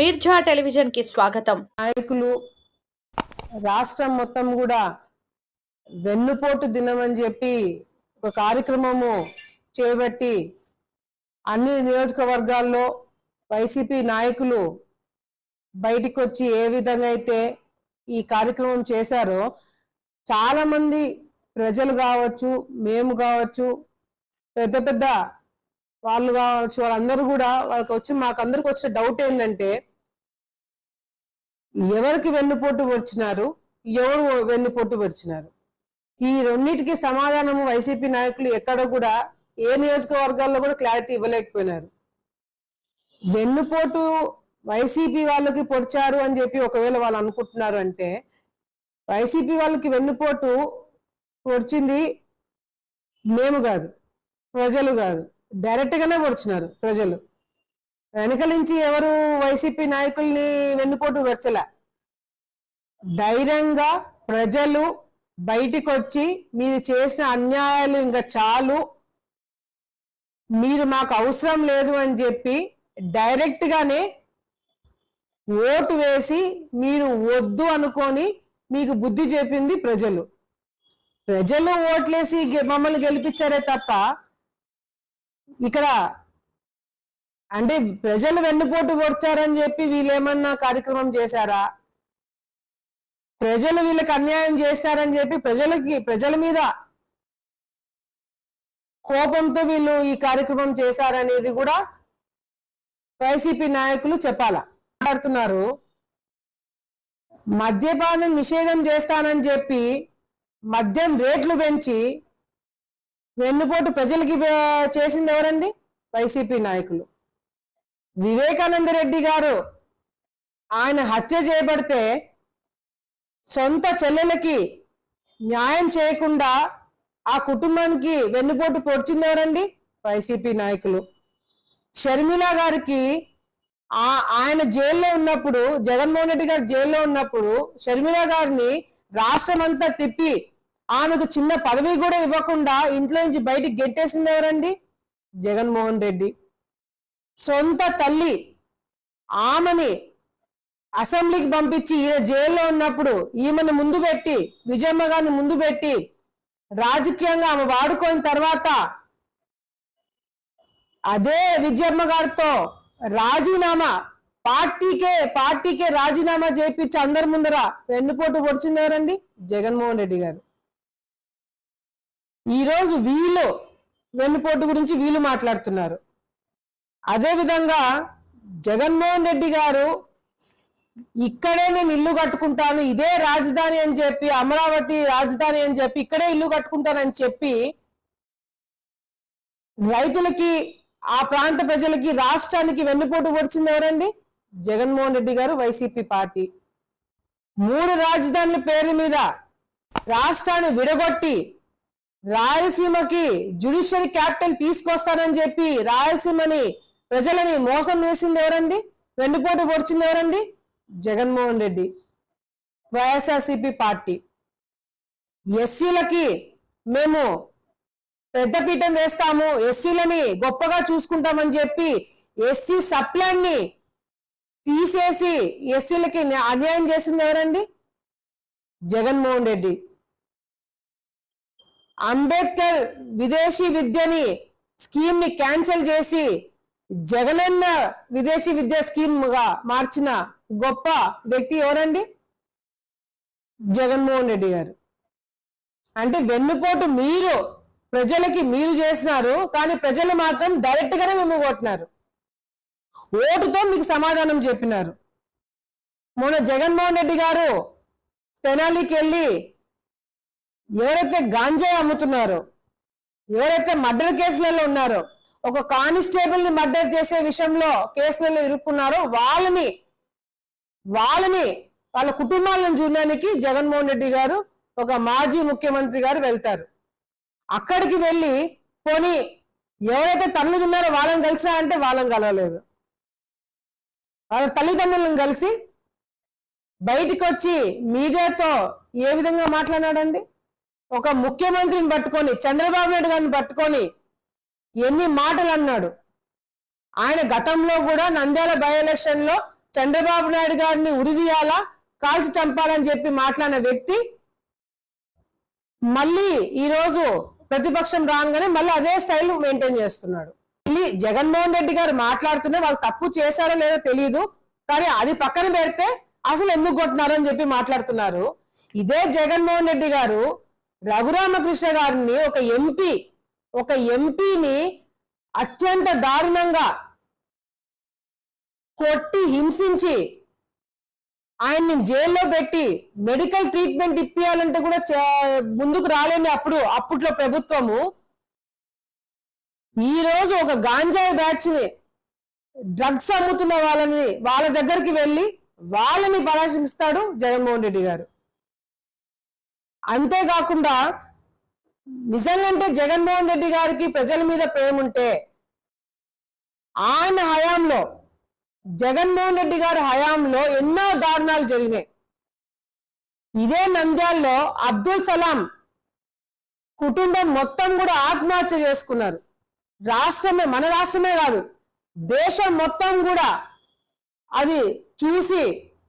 మీర్జా టెలివిజన్కి స్వాగతం. నాయకులు రాష్ట్రం మొత్తం కూడా వెన్నుపోటు దినం అని చెప్పి ఒక కార్యక్రమము చేపట్టి అన్ని నియోజకవర్గాల్లో వైసీపీ నాయకులు బయటికి వచ్చి ఏ విధంగా అయితే ఈ కార్యక్రమం చేశారో చాలా మంది ప్రజలు కావచ్చు మేము కావచ్చు పెద్ద పెద్ద వాళ్ళు కావచ్చు వాళ్ళందరూ కూడా వాళ్ళకి వచ్చి మాకు అందరికి వచ్చిన డౌట్ ఏంటంటే ఎవరికి వెన్నుపోటు వచ్చినారు ఎవరు వెన్నుపోటు వచ్చినారు? ఈ రెండింటికి సమాధానము వైసీపీ నాయకులు ఎక్కడ కూడా ఏ నియోజకవర్గాల్లో కూడా క్లారిటీ ఇవ్వలేకపోయినారు. వెన్నుపోటు వైసీపీ వాళ్ళకి పొడిచారు అని చెప్పి ఒకవేళ వాళ్ళు అనుకుంటున్నారు అంటే వైసీపీ వాళ్ళకి వెన్నుపోటు పొడిచింది మేము కాదు ప్రజలు కాదు. డైరెక్ట్గానే పొడిచినారు ప్రజలు. వెనక నుంచి ఎవరు వైసీపీ నాయకుల్ని వెన్నుపోటు వచ్చలే ధైర్యంగా ప్రజలు బయటికొచ్చి మీరు చేసిన అన్యాయాలు ఇంకా చాలు. మీరు మాకు అవసరం లేదు అని చెప్పి డైరెక్ట్గానే ఓటు వేసి మీరు వద్దు అనుకొని మీకు బుద్ధి చెప్పింది ప్రజలు. ప్రజలు ఓట్లేసి గె- మమ్మల్ని గెలిపించారే తప్ప ఇక్కడ అంటే ప్రజలు వెన్నుపోటు పొడిచారని చెప్పి వీళ్ళేమన్నా కార్యక్రమం చేశారా? ప్రజలు వీళ్ళకి అన్యాయం చేశారని చెప్పి ప్రజలకి ప్రజల మీద కోపంతో వీళ్ళు ఈ కార్యక్రమం చేశారనేది కూడా వైసీపీ నాయకులు చెప్పాలా? మాట్లాడుతున్నారు. మద్యపానం నిషేధం చేస్తానని చెప్పి మద్యం రేట్లు పెంచి వెన్నుపోటు ప్రజలకి చేసింది ఎవరండి? వైసీపీ నాయకులు. వివేకానంద రెడ్డి గారు ఆయన హత్య చేయబడితే సొంత చెల్లెలకి న్యాయం చేయకుండా ఆ కుటుంబానికి వెన్నుపోటు పొడిచిందేవరండి వైసీపీ నాయకులు. షర్మిల గారికి ఆ ఆయన జైల్లో ఉన్నప్పుడు జగన్మోహన్ రెడ్డి గారు జైల్లో ఉన్నప్పుడు షర్మిల గారిని రాష్ట్రం అంతా తిప్పి ఆమెకు చిన్న పదవి కూడా ఇవ్వకుండా ఇంట్లో నుంచి బయటికి గెట్టేసింది ఎవరండి? జగన్మోహన్ రెడ్డి. సొంత తల్లి ఆమెని అసెంబ్లీకి పంపించి ఈయన జైల్లో ఉన్నప్పుడు ఈమెను ముందు పెట్టి విజయమ్మ గారిని ముందు పెట్టి రాజకీయంగా ఆమె వాడుకొని తర్వాత అదే విజయమ్మ గారితో రాజీనామా పార్టీకే పార్టీకే రాజీనామా చేయించి అందరి ముందర వెన్నుపోటు పొడిచింది ఎవరండి? జగన్మోహన్ రెడ్డి గారు. ఈరోజు వీళ్ళు వెన్నుపోటు గురించి వీళ్ళు మాట్లాడుతున్నారు. అదే విధంగా జగన్మోహన్ రెడ్డి గారు ఇక్కడే నేను ఇల్లు కట్టుకుంటాను ఇదే రాజధాని అని చెప్పి అమరావతి రాజధాని అని చెప్పి ఇక్కడే ఇల్లు కట్టుకుంటానని చెప్పి రైతులకి ఆ ప్రాంత ప్రజలకి రాష్ట్రానికి వెన్నుపోటు పొడిచింది ఎవరండి? జగన్మోహన్ రెడ్డి గారు వైసీపీ పార్టీ. మూడు రాజధానుల పేరు మీద రాష్ట్రాన్ని విడగొట్టి రాయలసీమకి జ్యుడిషియల్ క్యాపిటల్ తీసుకొస్తానని చెప్పి రాయలసీమని ప్రజలని మోసం చేసింది ఎవరండి? వెన్నుపోటు పొడిచింది ఎవరండి? జగన్మోహన్ రెడ్డి. వైఎస్ఆర్సిపి పార్టీ. ఎస్సీలకి మేము పెద్దపీఠం వేస్తాము. ఎస్సీలని గొప్పగా చూసుకుంటామని చెప్పి ఎస్సీ సప్లాన్ని తీసేసి ఎస్సీలకి అన్యాయం చేసింది ఎవరండి? జగన్మోహన్ రెడ్డి. అంబేద్కర్ విదేశీ విద్యని స్కీమ్ని క్యాన్సిల్ చేసి జగనన్న విదేశీ విద్యా స్కీమ్గా మార్చిన గొప్ప వ్యక్తి ఎవరండి? జగన్మోహన్ రెడ్డి గారు. అంటే వెన్నుపోటు మీరు ప్రజలకి మీరు చేసినారు కానీ ప్రజలు మాత్రం డైరెక్ట్ గానే మేము కొట్టినారు. ఓటుతో మీకు సమాధానం చెప్పినారు. మొన్న జగన్మోహన్ రెడ్డి గారు తెనాలికి వెళ్ళి ఎవరైతే గాంజాయి అమ్ముతున్నారో ఎవరైతే మర్డర్ కేసులలో ఉన్నారో ఒక కానిస్టేబుల్ని మర్డర్ చేసే విషయంలో కేసులలో ఇరుక్కున్నారో వాళ్ళని వాళ్ళని వాళ్ళ కుటుంబాలను చూడడానికి జగన్మోహన్ రెడ్డి గారు ఒక మాజీ ముఖ్యమంత్రి గారు వెళ్తారు. అక్కడికి వెళ్ళి పోనీ ఎవరైతే తల్లి ఉన్నారో వాళ్ళని కలిసా అంటే వాళ్ళని కలవలేదు. వాళ్ళ తల్లిదండ్రులను కలిసి బయటికి వచ్చి మీడియాతో ఏ విధంగా మాట్లాడాడండి? ఒక ముఖ్యమంత్రిని పట్టుకొని చంద్రబాబు నాయుడు గారిని పట్టుకొని ఎన్ని మాటలు అన్నాడు ఆయన గతంలో కూడా నంద్యాల బై ఎలక్షన్లో చంద్రబాబు నాయుడు గారిని ఉరిదీయాలా కాల్చి చంపాలని చెప్పి మాట్లాడిన వ్యక్తి మళ్ళీ ఈరోజు ప్రతిపక్షం రాగానే మళ్ళీ అదే స్టైల్ మెయింటైన్ చేస్తున్నాడు. మళ్ళీ జగన్మోహన్ రెడ్డి గారు మాట్లాడుతున్నా వాళ్ళు తప్పు చేశారో లేదో తెలియదు కానీ అది పక్కన పెడితే అసలు ఎందుకు కొట్టినారు అని చెప్పి మాట్లాడుతున్నారు. ఇదే జగన్మోహన్ రెడ్డి గారు రఘురామకృష్ణ గారిని ఒక ఎంపీ ఒక ఎంపీని అత్యంత దారుణంగా కొట్టి హింసించి ఆయన్ని జైల్లో పెట్టి మెడికల్ ట్రీట్మెంట్ ఇప్పియాలంటే కూడా చే- ముందుకు రాలేని అప్పుడు అప్పట్లో ప్రభుత్వము ఈ రోజు ఒక గాంజాయి బ్యాచ్ని డ్రగ్స్ అమ్ముతున్న వాళ్ళని వాళ్ళ దగ్గరికి వెళ్ళి వాళ్ళని పరామర్శిస్తాడు జగన్మోహన్ రెడ్డి గారు. అంతేకాకుండా నిజంగంటే జగన్మోహన్ రెడ్డి గారికి ప్రజల మీద ప్రేమ ఉంటే ఆయన హయాంలో జగన్మోహన్ రెడ్డి గారి హయాంలో ఎన్నో దారుణాలు జరిగినాయి. ఇదే నంద్యాల్లో అబ్దుల్ సలాం కుటుంబం మొత్తం కూడా ఆత్మహత్య చేసుకున్నారు. రాష్ట్రమే మన రాష్ట్రమే కాదు దేశం మొత్తం కూడా అది చూసి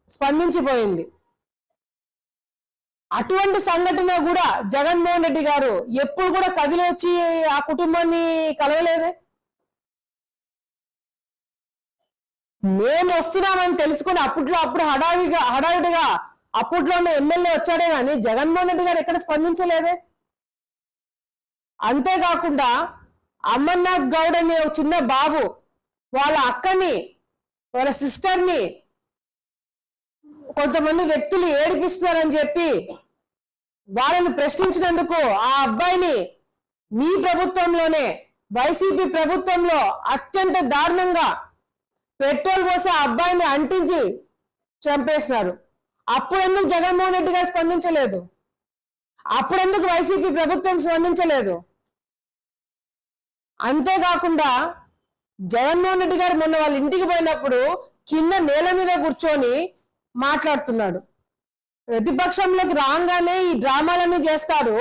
స్పందించిపోయింది. అటువంటి సంఘటన కూడా జగన్మోహన్ రెడ్డి గారు ఎప్పుడు కూడా కదిలి వచ్చి ఆ కుటుంబాన్ని కలవలేదే? మేము వస్తున్నామని తెలుసుకుని అప్పట్లో అప్పుడు హడావిగా హడావిడిగా అప్పట్లో ఉన్న ఎమ్మెల్యే వచ్చాడే కానీ జగన్మోహన్ రెడ్డి గారు ఎక్కడ స్పందించలేదే? అంతేకాకుండా అమర్నాథ్ గౌడ్ అనే ఒక చిన్న బాబు వాళ్ళ అక్కని వాళ్ళ సిస్టర్ని కొంతమంది వ్యక్తులు ఏడిపిస్తున్నారని చెప్పి వాళ్ళని ప్రశ్నించినందుకు ఆ అబ్బాయిని మీ ప్రభుత్వంలోనే వైసీపీ ప్రభుత్వంలో అత్యంత దారుణంగా పెట్రోల్ పోసి ఆ అబ్బాయిని అంటించి చంపేసినారు. అప్పుడు ఎందుకు జగన్మోహన్ రెడ్డి గారు స్పందించలేదు? అప్పుడెందుకు వైసీపీ ప్రభుత్వం స్పందించలేదు? అంతేకాకుండా జగన్మోహన్ రెడ్డి గారు మొన్న వాళ్ళ ఇంటికి పోయినప్పుడు కింద నేల మీద కూర్చొని మాట్లాడుతున్నాడు. ప్రతిపక్షంలోకి రాగానే ఈ డ్రామాలన్నీ చేస్తారు.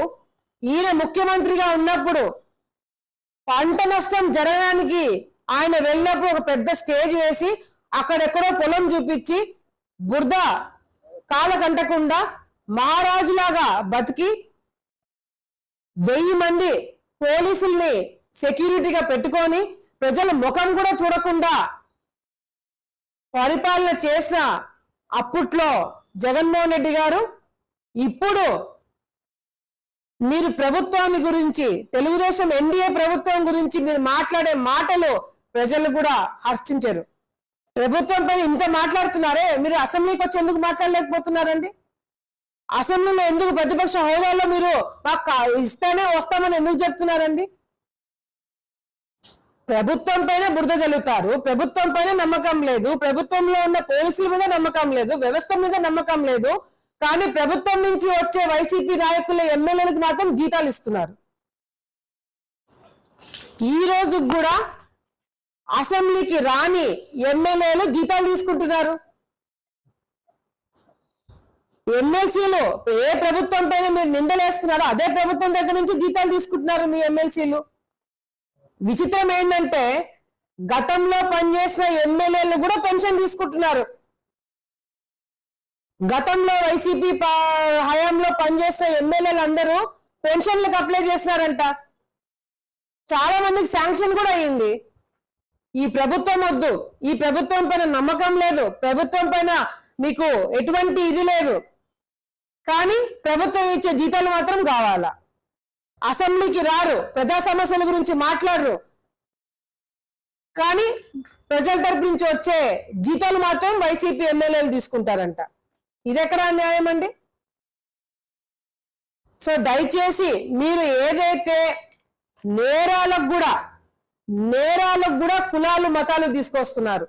ఈయన ముఖ్యమంత్రిగా ఉన్నప్పుడు పంట నష్టం జరగడానికి ఆయన వెళ్ళినప్పుడు ఒక పెద్ద స్టేజ్ వేసి అక్కడెక్కడో పొలం చూపించి బురద కాల కంటకుండా మహారాజులాగా బతికి వెయ్యి మంది పోలీసుల్ని సెక్యూరిటీగా పెట్టుకొని ప్రజల ముఖం కూడా చూడకుండా పరిపాలన చేసిన అప్పట్లో జగన్మోహన్ రెడ్డి గారు ఇప్పుడు మీరు ప్రభుత్వాన్ని గురించి తెలుగుదేశం ఎన్డీఏ ప్రభుత్వం గురించి మీరు మాట్లాడే మాటలు ప్రజలు కూడా హర్షించరు. ప్రభుత్వం పైన ఇంత మాట్లాడుతున్నారే మీరు అసెంబ్లీకి వచ్చి ఎందుకు మాట్లాడలేకపోతున్నారండి? అసెంబ్లీలో ఎందుకు ప్రతిపక్ష హోదాలో మీరు మాకు ఇస్తేనే వస్తామని ఎందుకు చెప్తున్నారండి? ప్రభుత్వం పైన బురద జల్లుతారు. ప్రభుత్వం పైన నమ్మకం లేదు. ప్రభుత్వంలో ఉన్న పోలీసుల మీద నమ్మకం లేదు. వ్యవస్థ మీద నమ్మకం లేదు. కానీ ప్రభుత్వం నుంచి వచ్చే వైసీపీ నాయకుల ఎమ్మెల్యేలకు మాత్రం జీతాలు ఇస్తున్నారు. ఈ రోజు కూడా అసెంబ్లీకి రాని ఎమ్మెల్యేలు జీతాలు తీసుకుంటున్నారు. ఎమ్మెల్సీలు ఏ ప్రభుత్వం పైన మీరు నిందలేస్తున్నారో అదే ప్రభుత్వం దగ్గర నుంచి జీతాలు తీసుకుంటున్నారు మీ ఎమ్మెల్సీలు. విచిత్రం ఏంటంటే గతంలో పనిచేసిన ఎమ్మెల్యేలు కూడా పెన్షన్ తీసుకుంటున్నారు. గతంలో వైసీపీ హయాంలో పనిచేసిన ఎమ్మెల్యేలు అందరూ పెన్షన్లకు అప్లై చేస్తున్నారంట. చాలా మందికి శాంక్షన్ కూడా అయ్యింది ఈ ప్రభుత్వం వద్దు. ఈ ప్రభుత్వం పైన నమ్మకం లేదు. ప్రభుత్వం పైన మీకు ఎటువంటి ఇది లేదు. కానీ ప్రభుత్వం ఇచ్చే జీతాలు మాత్రం కావాలా? అసెంబ్లీకి రారు. ప్రజా సమస్యల గురించి మాట్లాడరు. కానీ ప్రజల తరపు నుంచి వచ్చే జీతాలు మాత్రం వైసీపీ ఎమ్మెల్యేలు తీసుకుంటారంట. ఇది ఎక్కడ న్యాయం అండి? సో దయచేసి మీరు ఏదైతే నేరాలకు కూడా నేరాలకు కూడా కులాలు మతాలు తీసుకొస్తున్నారు.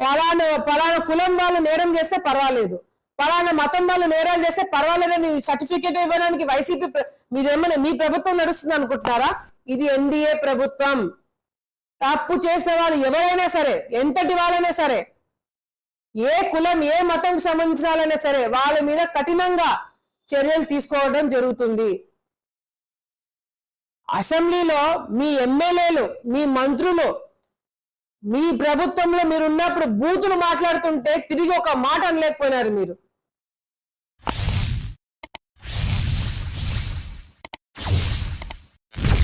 పలానా పలానా కులం వాళ్ళు నేరం చేస్తే పర్వాలేదు. పలానా మతం వాళ్ళు నేరాలు చేస్తే పర్వాలేదని సర్టిఫికేట్ ఇవ్వడానికి వైసీపీ మీదేమన్నా మీ ప్రభుత్వం నడుస్తుంది అనుకుంటున్నారా? ఇది ఎన్డీఏ ప్రభుత్వం. తప్పు చేసే వాళ్ళు ఎవరైనా సరే ఎంతటి వాళ్ళైనా సరే ఏ కులం ఏ మతం సంబంధించిన వాళ్ళైనా సరే వాళ్ళ మీద కఠినంగా చర్యలు తీసుకోవడం జరుగుతుంది. అసెంబ్లీలో మీ ఎమ్మెల్యేలు మీ మంత్రులు మీ ప్రభుత్వంలో మీరు ఉన్నప్పుడు బూతులు మాట్లాడుతుంటే తిరిగి ఒక మాట అనలేకపోయినారు మీరు.